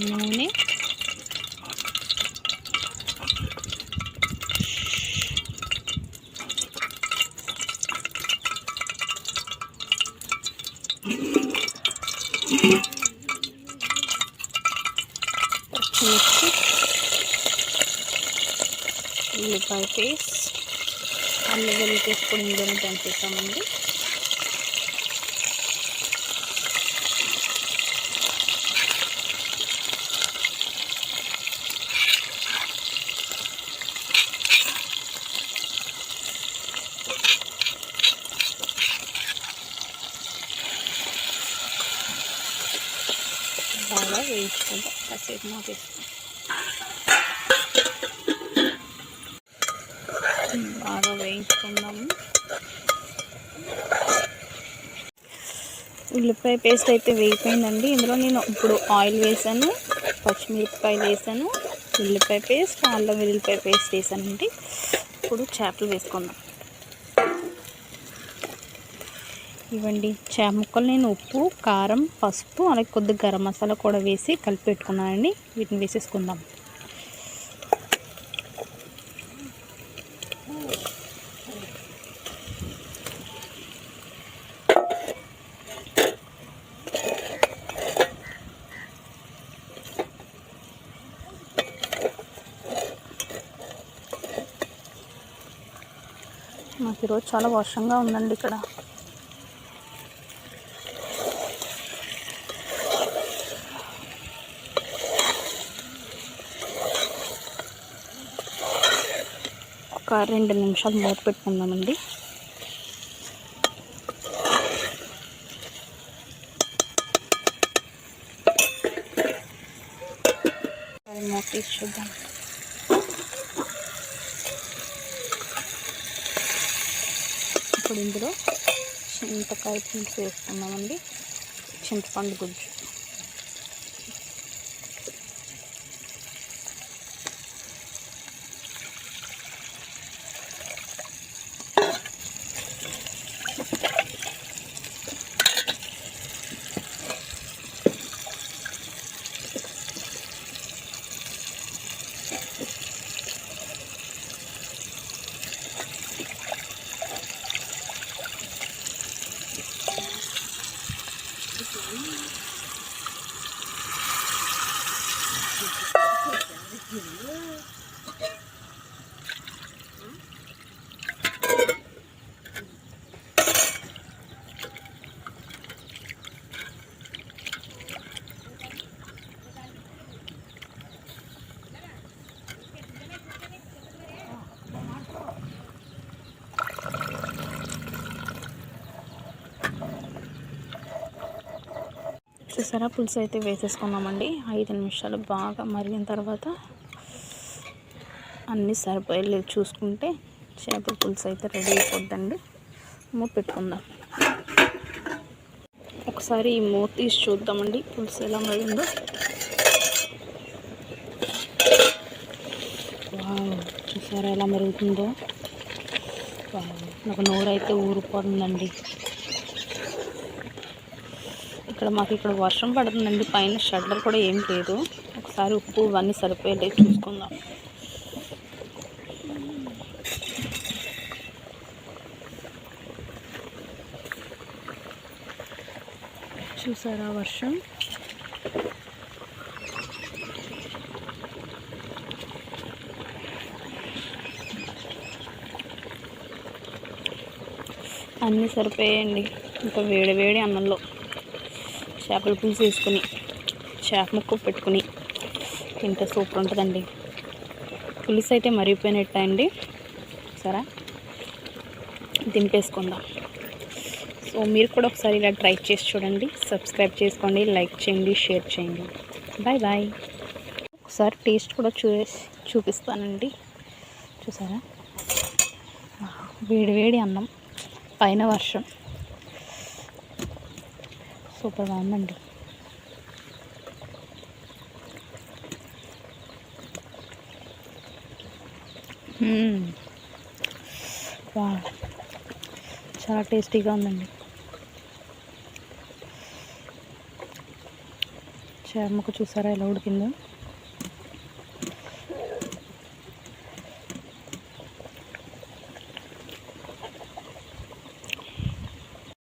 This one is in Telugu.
నూనె. పచ్చిమిర్చి. ఉల్లిపాయ పేస్ట్. అల్లం వెల్లుల్లి పేస్ట్ కూడా ఇందులోనే బాగా వేయించుకుంటాం కాసేపు మాకేస్తాం బాగా వేయించుకుందాము ఉల్లిపాయ పేస్ట్ అయితే వేగిపోయిందండి. ఇందులో నేను ఇప్పుడు ఆయిల్ వేసాను పచ్చిమిరపకాయలు వేసాను ఉల్లిపాయ పేస్ట్ అల్లం వెల్లిపాయ పేస్ట్ వేసానండి. ఇప్పుడు చేపలు వేసుకుందాం. ఇవ్వండి. చేప ముక్కలు నేను ఉప్పు కారం పసుపు అలాగే కొద్దిగా గరం మసాలా కూడా వేసి కలిపి పెట్టుకున్నానండి. వీటిని వేసేసుకుందాం. మాకు ఈరోజు చాలా వర్షంగా ఉందండి ఇక్కడ. ఒక రెండు నిమిషాలు మూత పెట్టుకుందామండి. మూత తీసి చూద్దాం ఇప్పుడు ఇందులో చింతకాయ పులుసు వేసుకుందామండి. చింతపండు గుజ్జు. చూసారా? పులుసు అయితే వేసేసుకున్నామండి. ఐదు నిమిషాలు బాగా మరిగిన తర్వాత అన్నీ సరిపోయలేదు చూసుకుంటే చేపల పులుసు అయితే రెడీ అయిపోద్దండి. మూత పెట్టుకుందాం. ఒకసారి ఈ మూత తీసి చూద్దామండి పులుసు ఎలా మరిందో వావ్, చూసారా ఎలా మరుగుతుందో. వావ్, నాకు నోరైతే ఊరిపోతుందండి ఇక్కడ మాకు ఇక్కడ వర్షం పడుతుందండి పైన షట్టర్ కూడా ఏం లేదు. ఒకసారి ఉప్పు ఇవన్నీ సరిపోయేది చూసుకుందాం. చూసారా వర్షం? అన్నీ సరిపోయాయండి. ఇంకా వేడి వేడి అన్నంలో చేపల పులుసు వేసుకుని చేప ముక్క పెట్టుకుని తింటే సూపర్ ఉంటుందండి. పులుసు అయితే మరిగిపోయినట్టు అండి సరే దింపేసుకుందాం. సో మీరు కూడా ఒకసారి ఇలా ట్రై చేసి చూడండి. సబ్స్క్రైబ్ చేసుకోండి లైక్ చేయండి షేర్ చేయండి. Bye bye. ఒకసారి టేస్ట్ కూడా చూ చూపిస్తానండి. చూసారా? వేడి వేడి అన్నం పైన వర్షం. సూపర్గా ఉందండి. వావ్. చాలా టేస్టీగా ఉందండి. చేప చూసారా? ఎలా ఉడికిందో?